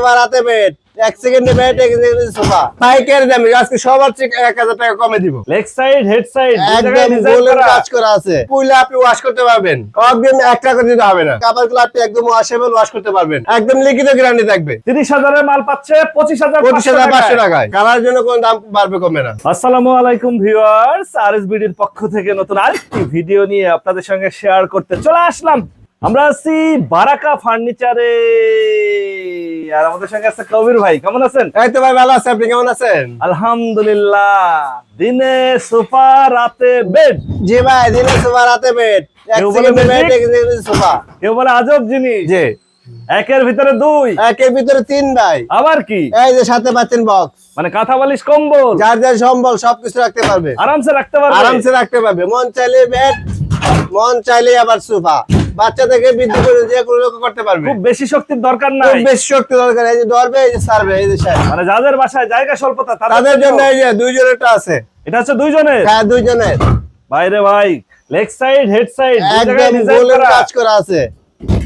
Sofa রাতে bed এক সেকেন্ডে বেড এক সেকেন্ডে সোফা পাইকারি দামে আজকে সবার চেয়ে এক হাজার টাকা কমে দিব। লেগ সাইড হেড সাইড একদম গোলের কাজ করা আছে। পুইলে আপনি ওয়াশ করতে পারবেন। একদম এক টাকা দিতে হবে না। কাপড়গুলো আপনি একদম ওয়াশেবল ওয়াশ করতে পারবেন। একদম লিখিত গ্যারান্টি থাকবে। তিরিশ হাজারের মাল পাচ্ছে পঁচিশ হাজার পঁচিশ হাজার পাঁচশো টাকায়। কালার জন্য কোন দাম বাড়বে কমবে না। আসসালামু আলাইকুম ভিউয়ার্স আরএসবিডির পক্ষ থেকে নতুন আরেকটি ভিডিও নিয়ে আপনাদের সঙ্গে শেয়ার করতে চলে আসলাম। আমরা আছি বারাকা ফার্নিচারে। আর আমাদের সঙ্গে আছে কবির ভাই কেমন আছেন? এই তো ভাই ভালো আছে। আপনি কেমন আছেন? আলহামদুলিল্লাহ দিনে সোফা রাতে বেড জি ভাই দিনে সোফা রাতে বেড সোফা। কেউ বলে আজব জিনিস? জি। একের ভিতরে দুই। একের ভিতরে তিন ভাই। আবার কি? এই যে সাথে পাচ্ছেন বক্স মানে কাঁথা বালিশ কম্বল। যার যার সম্বল সবকিছু রাখতে পারবে। আরামসে রাখতে পারবে? আরামসে রাখতে পারবে। মন চাইলে বেড মন চাইলে আবার সোফা। বাচ্চা থেকে বৃদ্ধি করে যে কোনো লোক করতে পারবে। খুব বেশি শক্তির দরকার খুব বেশি শক্তি দরকার এই যে ধরবে এই যে সারবে এই যে। মানে যাদের বাসায় জায়গা স্বল্পতা তাদের জন্য এই যে দুইজনেরটা আছে। এটা হচ্ছে দুইজনের? হ্যাঁ দুইজনের। বাইরে ভাই লেগ সাইড হেড সাইড একদম গোলের কাজ করা আছে।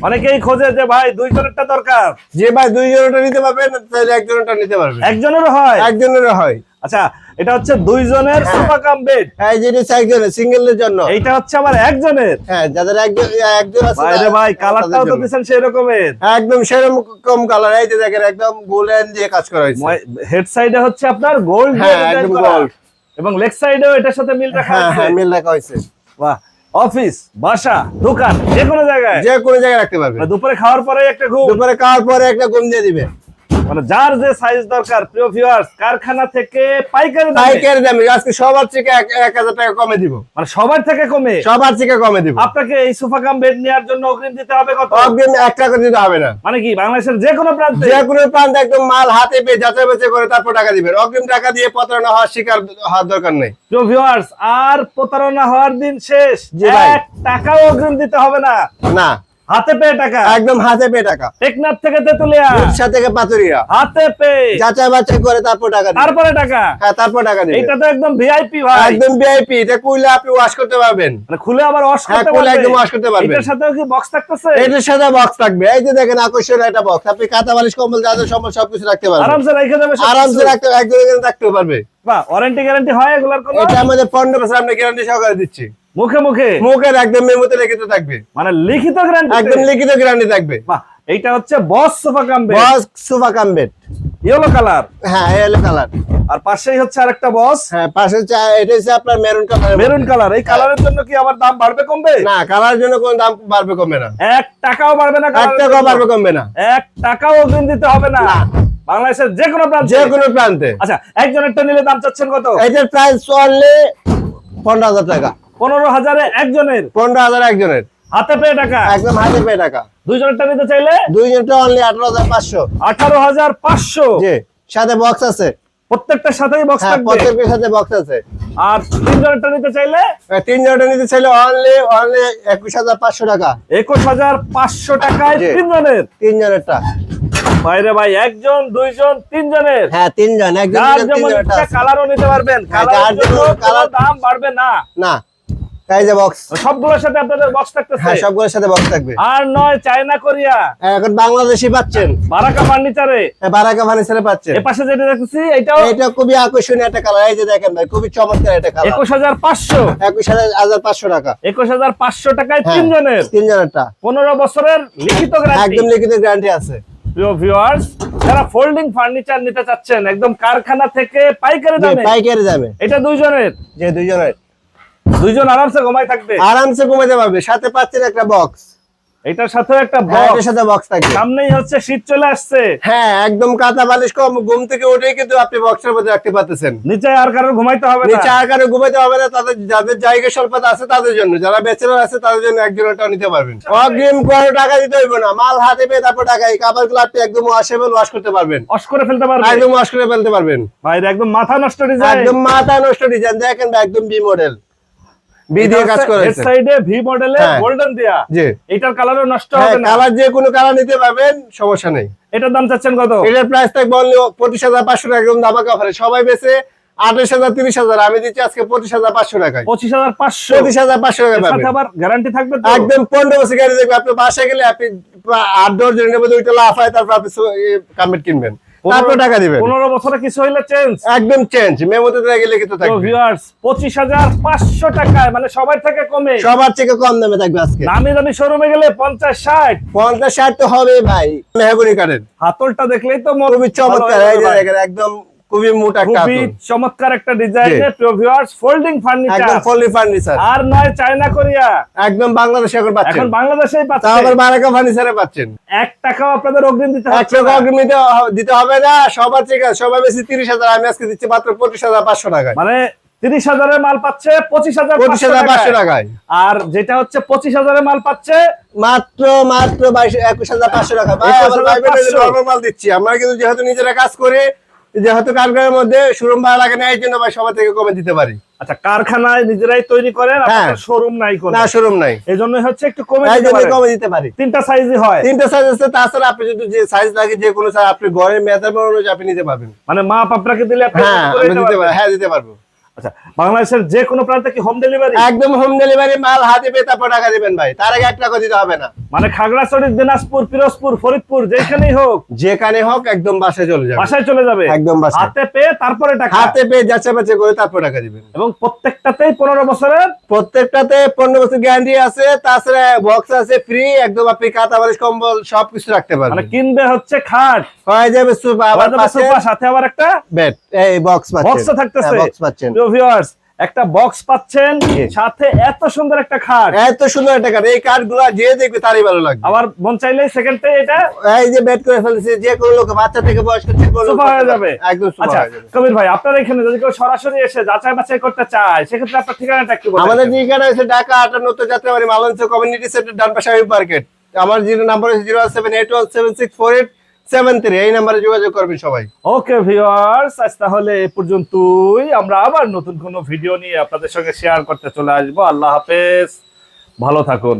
অনেকেই খোঁজে যে ভাই দুইজনেরটা দরকার। যে ভাই দুইজনেরটা নিতে পারবেন তাহলে একজনেরটা নিতে পারবে। একজনেরও হয়? একজনের হয়। আচ্ছা এটা হচ্ছে দুইজনের হ্যাঁ। সোফা কাম বেড এই যে এটা একজনের সিঙ্গেলের জন্য। এইটা হচ্ছে আবার একজনের। হ্যাঁ যাদের একজন একজন আছে বাইরে ভাই কালারটাও তো। দিচ্ছেন সেই রকমের একদম সেরকম কালার এই যে দেখেন একদম গোল্ডেন দিয়ে কাজ করা হয়েছে। হেড সাইডে হচ্ছে আপনার গোল্ড হ্যাঁ, একদম gold। এবং লেগ সাইডেও এটার সাথে মিল রাখা হ্যাঁ আছে হ্যাঁ মিল রাখা হয়েছে। বাহ অফিস বাসা দোকান যে কোনো জায়গায়। যে কোনো জায়গায় রাখতে পারবে। দুপুরে খাওয়ার পরে একটা ঘুম। দুপুরে খাওয়ার পরে একটা ঘুম দিয়ে দিবে। মানে যার যে সাইজ দরকার প্রিয় ভিউয়ার্স কারখানা থেকে পাইকারি দামে। পাইকারি দামে আজকে সবার থেকে এক এক হাজার টাকা কমে দিব। মানে সবার থেকে কমে? সবার থেকে কমে দিব। আপনাকে এই সোফা কাম বেড নেওয়ার জন্য অগ্রিম দিতে হবে কত? অগ্রিম এক টাকা দিতে হবে না। মানে কি বাংলাদেশের যে কোনো প্রান্তে? যে কোনো প্রান্তে একদম মাল হাতে পেয়ে যাচাই বাছাই করে তারপর টাকা দিবেন। অগ্রিম টাকা দিয়ে প্রতারণা হওয়ার শিকার হওয়ার দরকার নেই। প্রিয় ভিউয়ার্স আর প্রতারণা হওয়ার দিন শেষ। ভাই। এক টাকাও অগ্রিম দিতে হবে না। না। হাতে পেয়ে টাকা। একদম হাতে পেয়ে টাকা। থেকে তেতুলিয়া। রিক্সা থেকে পাতুরিয়া হাতে পেয়ে। যাচাই বাছাই করে তারপর টাকা তারপরে টাকা? হ্যাঁ তারপর টাকা দিবেন। তো একদম ভিআইপি ভাই। একদম ভিআইপি এটা কুইলে আপনি ওয়াশ করতে পারবেন। মানে খুলে আবার ওয়াশ হ্যাঁ, করতে খুলে পারবে। একদম wash করতে পারবে। এটার সাথেও কি বক্স থাকতেছে? এটার সাথে বক্স থাকবে। এই যে দেখেন আকর্ষণীয় একটা বক্স আপনি কাঁথা বালিশ কম্বল সবকিছু রাখতে পারবেন। আরামসে রেখে যাবে আরামসে রাখতে রাখতে পারবে। ওয়ারেন্টি গ্যারান্টি হয় এগুলার কোনো? এটা আমাদের পনেরো বছর আপনি গ্যারান্টি সহকারে দিচ্ছি। মুখে মুখে? মুখের একদম মেমোতে লিখিত থাকবে। মানে লিখিত গ্যারান্টি একদম লিখিত গ্যারান্টি থাকবে। বাহ এইটা হচ্ছে boss sofa cum bed boss sofa cum bed yellow colour হ্যাঁ এলো কালার আর পাশেই হচ্ছে আরেকটা বস। হ্যাঁ পাশে চা- এটা হচ্ছে আপনার মেরুন কালার মেরুন কালার এই কালারের জন্য কি আবার দাম বাড়বে কমবে? না কালারের জন্য কোনো দাম বাড়বে কমবে না। এক টাকাও বাড়বে না এক colour এর টাকা জন্য? বাড়বে কমবে না। এক টাকাও অগ্রিম দিতে হবে না। না। বাংলাদেশের যে কোনো প্রান্তে। যে কোনো প্রান্তে। আচ্ছা একজনেরটা নিলে দাম চাচ্ছেন কত? এটার প্রাইস চললে পনেরো হাজার টাকা। পনেরো হাজারে একজনের। পনেরো হাজার একজনের। হাতে পেয়ে টাকা? একদম হাতে পেয়ে টাকা। দুইজনেরটা নিতে চাইলে? দুইজনটা অনলি আঠারো হাজার পাঁচশো। আঠারো হাজার পাঁচশো। সাথে বক্স আছে। প্রত্যেকটার সাথেই বক্স হ্যাঁ থাকবে? সাথে বক্স আছে। আর তিনজনেরটা নিতে চাইলে? আর তিনজনটা নিতে চাইলে অনলি অনলি একুশ হাজার পাঁচশো টাকা। একুশ হাজার পাঁচশো টাকায় বাইরে ভাই একজন দুইজন তিনজনের? হ্যাঁ তিনজন একজন। কালারও নিতে পারবেন। হ্যাঁ, কোনো colour- দাম বাড়বে না। না। যে বক্স সবগুলোর সাথে আপনাদের বক্স থাকতেছে? হ্যাঁ সবগুলোর সাথে বক্স থাকবে। আর নয় চায়না কোরিয়া। এখন বাংলাদেশি পাচ্ছেন। বারাকা ফার্নিচারে। বারাকা ফার্নিচারে পাচ্ছেন। এ পাশে যেটা দেখতেছি এটাও এটা খুবই আকর্ষণীয় একটা কালার এই যে দেখেন ভাই খুবই চমৎকার একটা কালার একুশ হাজার পাঁচশো। একুশ হাজার হাজার পাঁচশো টাকা। একুশ হাজার পাঁচশো টাকায় হ্যাঁ, বছরের লিখিত গ্যারান্টি একদম লিখিত গ্যারান্টি আছে। প্রিয় ভিউয়ার্স যারা ফোল্ডিং ফার্নিচার নিতে চাচ্ছেন একদম কারখানা থেকে পাইকারি দামে পাইকারি যাবে এটা দুইজনের। যে দুইজনের। দুইজন আরামসে ঘুমাই থাকবে। আরামসে ঘুমাতে পারবে সাথে পাচ্ছেন একটা বক্স এটার সাথেও একটা হ্যাঁ বক্স সাথে বক্স থাকবে সামনেই হচ্ছে শীত চলে আসছে। হ্যাঁ একদম কাঁথা বালিশ কম ঘুম থেকে উঠেই কিন্তু আপনি বক্সের মধ্যে রাখতে পারতেছেন। নিচে আর কারোর ঘুমাইতে হবে না। নিচে আর কারও ঘুমাইতে হবে না তাদের যাদের জায়গা স্বল্পতা আছে তাদের জন্য যারা ব্যাচেলর আছে তাদের জন্য একজনটাও নিতে পারবেন। অগ্রিম কোনো টাকা দিতে হইব না মাল হাতে পেয়ে তারপর টাকা এই কাপড়গুলো আপনি একদম ওয়াশেবল ওয়াশ করতে পারবেন। অস করে ফেলতে পারবেন। একদম ওয়াশ করে ফেলতে পারবেন। ভাই একদম মাথা নষ্ট ডিজাইন একদম মাথা নষ্ট ডিজাইন দেখেন একদম বি মডেল বি দিয়ে কাজ হেড করেছে সাইডে ভি মডেলে হ্যাঁ। গোল্ডেন দিয়া। জি। এটার কালারও নষ্ট হ্যাঁ হবে না। কালার যে কোনো কালার নিতে পারবেন সমস্যা নেই। এটার দাম চাচ্ছেন কত? এটার প্রাইস থাকবে অনলি পঁচিশ হাজার পাঁচশো টাকা একদম সবাই বেছে আঠাশ হাজার তিরিশ হাজার আমি দিচ্ছি আজকে পঁচিশ হাজার পাঁচশো টাকায়। পঁচিশ হাজার পাঁচশো। পঁচিশ হাজার পাঁচশো টাকা আবার গ্যারান্টি থাকবে একদম পনেরো বছর আপনি বাসায় গেলে আপনি আট দশ জনের মধ্যে ওইটা লাফ হয় তারপর আপনি কামেট কিনবেন। তারপর টাকা দিবেন। পনেরো বছরে কিছু হইলে চেঞ্জ একদম চেঞ্জ মেমোতে থেকে লিখিত তো ভিউয়ার্স পঁচিশ হাজার পাঁচশো টাকায় মানে সবার থেকে কমে। সবার থেকে কম দামে থাকবে আজকে। দামি দামি শোরুমে গেলে পঞ্চাশ ষাট। পঞ্চাশ ষাট তো হবে ভাই। মেহগুনি কাঠের হাতলটা দেখলেই তো খুবই চমৎকার। একদম খুবই মোটা খুবই চমৎকার একটা ডিজাইনের প্রিয় ভিউয়ার্স ফোল্ডিং ফার্নিচার একদম ফুললি ফার্নিচার আর নয় চায়না কোরিয়া। একদম বাংলাদেশে এখন পাচ্ছেন। এখন বাংলাদেশেই তা আবার বারাকা ফার্নিচারে পাচ্ছেন। এক টাকাও আপনাদের অগ্রিম দিতে এক হচ্ছে টাকা অগ্রিম দিতে হবে না। সবার থেকে সবার বেশি তিরিশ হাজার। আমি আজকে দিচ্ছি মাত্র পঁচিশ হাজার পাঁচশো টাকায়। মানে তিরিশ হাজারের মাল পাচ্ছে পঁচিশ হাজার পঁচিশ হাজার পাঁচশো টাকায়। আর যেটা হচ্ছে পঁচিশ হাজারের মাল পাচ্ছে মাত্র মাত্র বাইশ একুশ হাজার পাঁচশো টাকা ভাই, 21,500 আমার ভাই বোনেদের normal মাল দিচ্ছি। আমরা কিন্তু যেহেতু নিজেরা কাজ করি যেহেতু কারখানার মধ্যে শোরুম ভাড়া লাগে না এই জন্য ভাই সবার থেকে কমে দিতে পারি। আচ্ছা কারখানায় নিজেরাই তৈরি করেন হ্যাঁ। শোরুম নাই না শোরুম নাই। এই জন্য হচ্ছে একটু কমে দিতে কমে দিতে পারি। তিনটা সাইজই হয়। তিনটা সাইজ আছে তাছাড়া আপনি যদি যে সাইজ লাগে যে কোনো সাইজ আপনি ঘরের মেজারমেন্ট অনুযায়ী আপনি নিতে পারবেন। মানে মাপ আপনাকে দিলে হ্যাঁ দিতে দিতে হ্যাঁ দিতে পারব। আচ্ছা বাংলাদেশের যে কোনো প্রান্তে কি হোম ডেলিভারি একদম হোম ডেলিভারি মাল হাতে পেয়ে তারপর টাকা দিবেন ভাই। তার আগে এক টাকা দিতে হবে না। মানে খাগড়াছড়ি দিনাজপুর পিরোজপুর ফরিদপুর যেখানেই হোক। যেখানে হোক একদম বাসায় চলে যাবে। বাসায় চলে যাবে। একদম বাসায়। হাতে পেয়ে তারপরে টাকা। হাতে পেয়ে যাচ্ছে বাচ্চা করে তারপর টাকা দিবেন। এবং প্রত্যেকটাতেই পনেরো বছরের প্রত্যেকটাতে পনেরো বছর গ্যারান্টি আছে তাছাড়া বক্স আছে ফ্রি একদম আপনি কাঁথা বালিশ কম্বল সবকিছু রাখতে মানে কিনবে হচ্ছে খাট। হয়ে যাবে আবার পাশে সাথে আবার একটা বেড এই বক্স পাচ্ছেন। বক্সও থাকতেছে। বক্স পাচ্ছেন। ভিউয়ার্স একটা বক্স পাচ্ছেন সাথে এত সুন্দর একটা খাট এত সুন্দর একটা কাঠ এই কাঠগুলা যে দেখবে তারই ভালো লাগবে। আবার মন চাইলে সেকেন্ডে এটা এই যে বেড করে ফেলেছে যে কোনো লোক বাচ্চা থেকে বয়স্ক যে কোনো সোফা হয়ে যাবে। একদম আচ্ছা কবির ভাই আপনার এখানে যদি কেউ সরাসরি এসে যাচাই বাছাই করতে চায় সেক্ষেত্রে আপনার ঠিকানাটা একটু বলেন আমাদের ঠিকানা হচ্ছে ঢাকা আটান্ন যাত্রাবাড়ি মালঞ্চ কমিউনিটি সেন্টার ডান পাশে মার্কেট আমার জিরো নাম্বার হচ্ছে zero seven eight one seven six four eight এই নাম্বারে যোগাযোগ সবাই। ওকে তাহলে আমরা আবার নতুন কোনো ভিডিও নিয়ে আপনাদের সঙ্গে শেয়ার করতে চলে আসব। আল্লাহ হাফেজ। ভালো থাকুন।